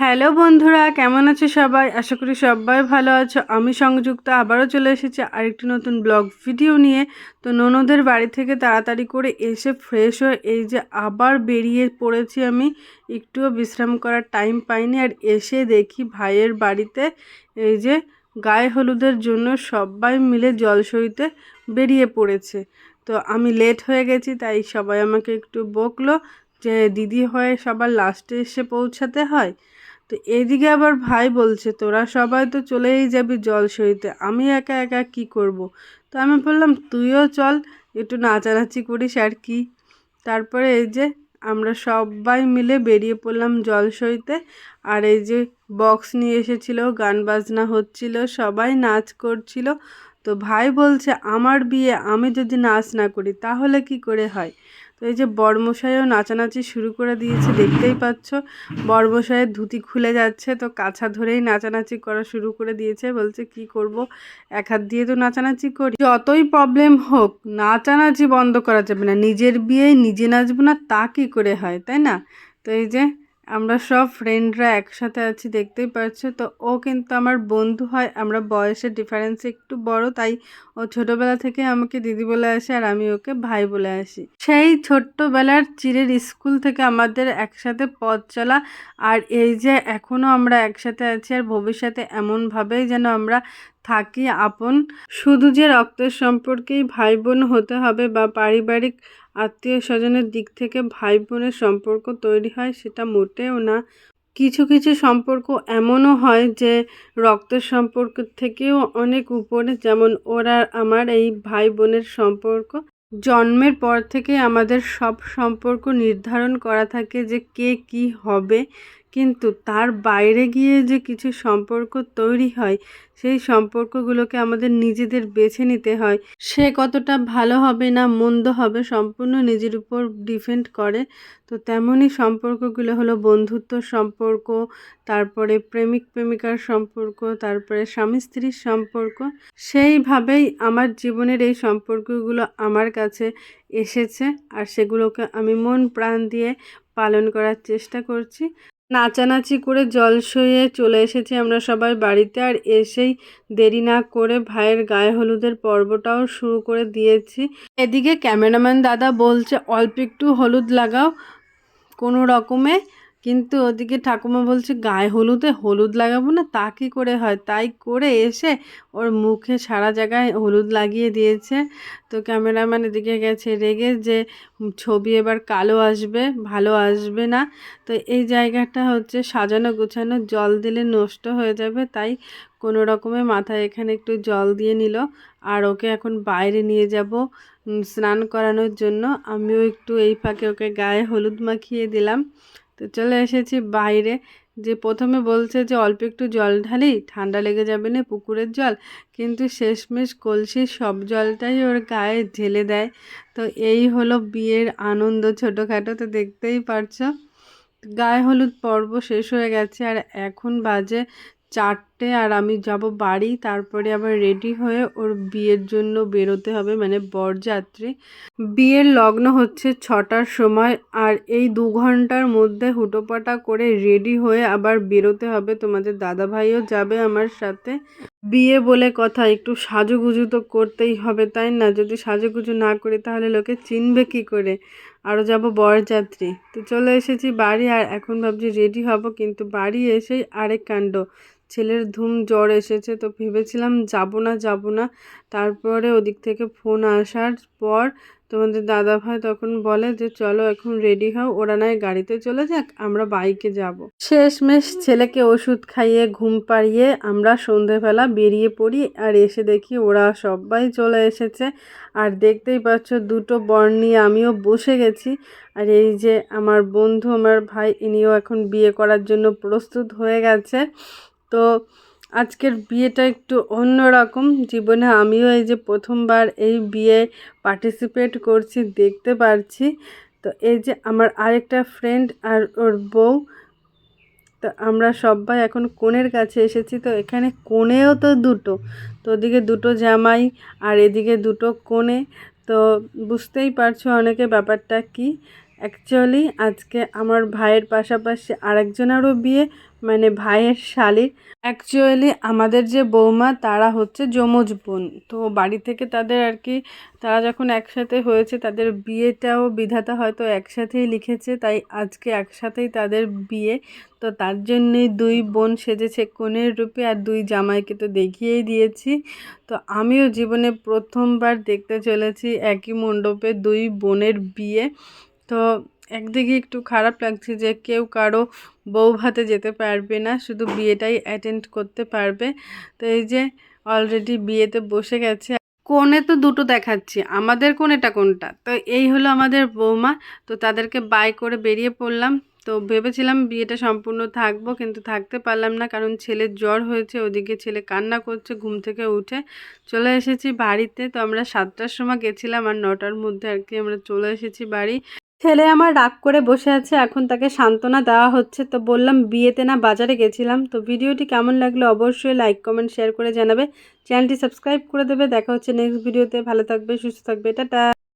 Hello বন্ধুরা, কেমন আছো সবাই? আশা করি সবাই ভালো আছো। আমি সংযুক্ত, আবারও চলে এসেছি আরেকটি নতুন ব্লগ ভিডিও নিয়ে। তো ননদের বাড়ি থেকে তাড়াতাড়ি করে এসে ফ্রেশ হয়ে এই যে আবার বেরিয়ে পড়েছি আমি। একটুও বিশ্রাম করার টাইম পাইনি আর এসে দেখি ভাইয়ের বাড়িতে এই যে গায়ে হলুদের জন্য সবাই মিলে জল সইতে বেরিয়ে পড়েছে। তো আমি লেট হয়ে গেছি, তাই সবাই আমাকে একটু বকলো যে, দিদি হয়ে সবার লাস্টে এসে পৌঁছাতে হয়? তো এদিকে আবার ভাই বলছে, তোরা সবাই তো চলেই যাবি জল সইতে, আমি একা একা কি করব। তো আমি বললাম, তুইও চল, একটু নাচানাচি করিস আর কি। তারপরে এই যে আমরা সবাই মিলে বেরিয়ে পড়লাম জল সইতে, আর এই যে বক্স নিয়ে এসেছিল, গান বাজনা হচ্ছিল, সবাই নাচ করছিল। তো ভাই বলছে, আমার বিয়ে, আমি যদি নাচ না করি, তাহলে কি করে হয়? তো এই যে বর্মশাইও নাচানাচি শুরু করে দিয়েছে, দেখতেই পাচ্ছ। বর্মশাইয়ের ধুতি খুলে যাচ্ছে, তো কাছা ধরেই নাচানাচি করা শুরু করে দিয়েছে, বলছে কি করব? এক হাত দিয়ে তো নাচানাচি করি। যতই প্রবলেম হোক, নাচানাচি বন্ধ করা যাবে না। নিজের বিয়ে নিজে নাচবো না, তা কি করে হয়, তাই না? তো এই যে আমরা সব ফ্রেন্ডরা একসাথে আছি, দেখতেই পাচ্ছ তো ও কিন্তু আমার বন্ধু হয়, আমরা বয়সের ডিফারেন্স একটু বড়, তাই ও ছোটোবেলা থেকে আমাকে দিদি বলে আসে আর আমি ওকে ভাই বলে আসি। সেই ছোট্টবেলার চিরের স্কুল থেকে আমাদের একসাথে পথ চলা আর এই যে এখনও আমরা একসাথে আছি আর ভবিষ্যতে এমনভাবেই যেন আমরা থাকি, আপন শুধু যে রক্তের সম্পর্কেই ভাই বোন হতে হবে বা পারিবারিক আত্মীয় স্বজনের দিক থেকে ভাই বোনের সম্পর্ক তৈরি হয় সেটা মোটেও না। কিছু কিছু সম্পর্ক এমনও হয় যে রক্তের সম্পর্ক থেকেও অনেক উপরে, যেমন ওরা আমার এই ভাই বোনের সম্পর্ক। জন্মের পর থেকে আমাদের সব সম্পর্ক নির্ধারণ করা থাকে যে কে কি হবে কিন্তু তার বাইরে গিয়ে যে কিছু সম্পর্ক তৈরি হয়, সেই সম্পর্কগুলোকে আমাদের নিজেদের বেছে নিতে হয়। সে কতটা ভালো হবে না মন্দ হবে সম্পূর্ণ নিজের উপর ডিপেন্ড করে। তো তেমনই সম্পর্কগুলো হলো বন্ধুত্ব সম্পর্ক, তারপরে প্রেমিক প্রেমিকার সম্পর্ক, তারপরে স্বামী স্ত্রীর সম্পর্ক। সেইভাবেই আমার জীবনের এই সম্পর্কগুলো আমার কাছে এসেছে আর সেগুলোকে আমি মন প্রাণ দিয়ে পালন করার চেষ্টা করছি। নাচানাচি করে জল সইয়ে চলে এসেছি আমরা সবাই বাড়িতে। আর এসেই দেরি না করে ভাইয়ের গায়ে হলুদের পর্বটাও শুরু করে দিয়েছি। এদিকে ক্যামেরাম্যান দাদা বলছে, অল্প একটু হলুদ লাগাও, কোনো রকমে কিন্তু ওদিকে ঠাকুমা বলছে, গায়ে হলুদে হলুদ লাগাবো না, তা কী করে হয়? তাই করে এসে ওর মুখে সারা জায়গায় হলুদ লাগিয়ে দিয়েছে। তো ক্যামেরাম্যান এদিকে গেছে, রেগে যে ছবি এবার কালো আসবে, ভালো আসবে না। তো এই জায়গাটা হচ্ছে সাজানো গোছানো, জল দিলে নষ্ট হয়ে যাবে, তাই কোনো রকমে মাথায় এখানে একটু জল দিয়ে নিল। আর ওকে এখন বাইরে নিয়ে যাব স্নান করানোর জন্য। আমিও একটু এই ফাঁকে ওকে গায়ে হলুদ মাখিয়ে দিলাম। তো চলে এসেছি বাইরে। যে প্রথমে বলছে যে, অল্প একটু জল ঢালি, ঠান্ডা লেগে যাবে না পুকুরের জল। কিন্তু শেষমেশ কলসির সব জলটাই ওর গায়ে ঢেলে দেয়। তো এই হলো বিয়ের আনন্দ ছোটোখাটো, তো দেখতেই পারছ। গায়ে হলুদ পর্ব শেষ হয়ে গেছে আর এখন বাজে চারটে আর আমি যাব বাড়ি, তারপরে আবার রেডি হয়ে ওর বিয়ের জন্য বেরোতে হবে মানে বরযাত্রী। বিয়ের লগ্ন হচ্ছে ছটার সময় আর এই দু ঘণ্টার মধ্যে হুটোপাটা করে রেডি হয়ে আবার বেরোতে হবে। তোমাদের দাদাভাইও যাবে আমার সাথে। বিয়ে বলে কথা, একটু সাজুগুজু তো করতেই হবে, তাই না? যদি সাজুগুজু না করি তাহলে লোকে চিনবে কি করে? আরও যাব বরযাত্রী। তো চলে এসেছি বাড়ি আর এখন ভাবছি রেডি হব, কিন্তু বাড়ি এসেই আরেক কাণ্ড। ছেলের ধুম জ্বর এসেছে তো ভেবেছিলাম যাব না যাব না। তারপরে ওদিক থেকে ফোন আসার পর তোমাদের দাদাভাই তখন বলে যে, চলো এখন রেডি হও, ওরা নয় গাড়িতে চলে যাক, আমরা বাইকে যাব। শেষমেশ ছেলেকে ওষুধ খাইয়ে, ঘুম পাড়িয়ে আমরা সন্ধেবেলা বেরিয়ে পড়ি আর এসে দেখি ওরা সবাই চলে এসেছে। আর দেখতেই পাচ্ছ দুটো বর নিয়ে আমিও বসে গেছি। আর এই যে আমার বন্ধু, আমার ভাই, ইনিও এখন বিয়ে করার জন্য প্রস্তুত হয়ে গেছে। তো আজকের বিয়েটা একটু অন্যরকম। জীবনে আমিও এই যে প্রথমবার এই বিয়ে পার্টিসিপেট করছি, দেখতে পারছি। তো এই যে আমার আরেকটা ফ্রেন্ড আর ওর বউ, তো আমরা সবাই এখন কোণের কাছে এসেছি। তো এখানে কোণেও তো দুটো, তো ওদিকে দুটো জামাই আর এদিকে দুটো কোণে তো বুঝতেই পারছ অনেকে ব্যাপারটা কি। অ্যাকচুয়ালি আজকে আমার ভাইয়ের পাশাপাশি আরেকজনেরও বিয়ে মানে ভাইয়ের শালির অ্যাকচুয়ালি আমাদের যে বৌমা, তারা হচ্ছে যমজ বোন। তো বাড়ি থেকে তাদের আর কি, তারা যখন একসাথে হয়েছে, তাদের বিয়েটাও বিধাতা হয়তো একসাথেই লিখেছে, তাই আজকে একসাথেই তাদের বিয়ে। তো তার জন্যই দুই বোন সেজেছে কনের রূপে আর দুই জামাইকে তো দেখিয়েই দিয়েছি। তো আমিও জীবনে প্রথমবার দেখতে চলেছি একই মণ্ডপে দুই বোনের বিয়ে। তো একদিকে একটু খারাপ লাগছে যে কেউ কারও বউ ভাতে যেতে পারবে না, শুধু বিয়েটাই অ্যাটেন্ড করতে পারবে। তো এই যে অলরেডি বিয়েতে বসে গেছে। কোণে তো দুটো দেখাচ্ছি, আমাদের কোণেটা কোনটা? তো এই হলো আমাদের বৌমা, তো তাদেরকে বাই করে বেরিয়ে পড়লাম। তো ভেবেছিলাম বিয়েটা সম্পূর্ণ থাকব, কিন্তু থাকতে পারলাম না, কারণ ছেলের জ্বর হয়েছে, ওদিকে ছেলে কান্না করছে, ঘুম থেকে উঠে চলে এসেছি বাড়িতে। তো আমরা সাতটার সময় গেছিলাম, আর নটার মধ্যে আর কি আমরা চলে এসেছি বাড়ি। ছেলে আমার রাগ করে বসে আছে, এখন তাকে সান্ত্বনা দেওয়া হচ্ছে। তো বললাম, বিয়েতে না বাজারে গেছিলাম। তো ভিডিওটি কেমন লাগল অবশ্যই লাইক কমেন্ট শেয়ার করে জানাবে। চ্যানেলটি সাবস্ক্রাইব করে দেবে। দেখা হচ্ছে নেক্সট ভিডিওতে ভালো থাকবে, সুস্থ থাকবে। টাটা!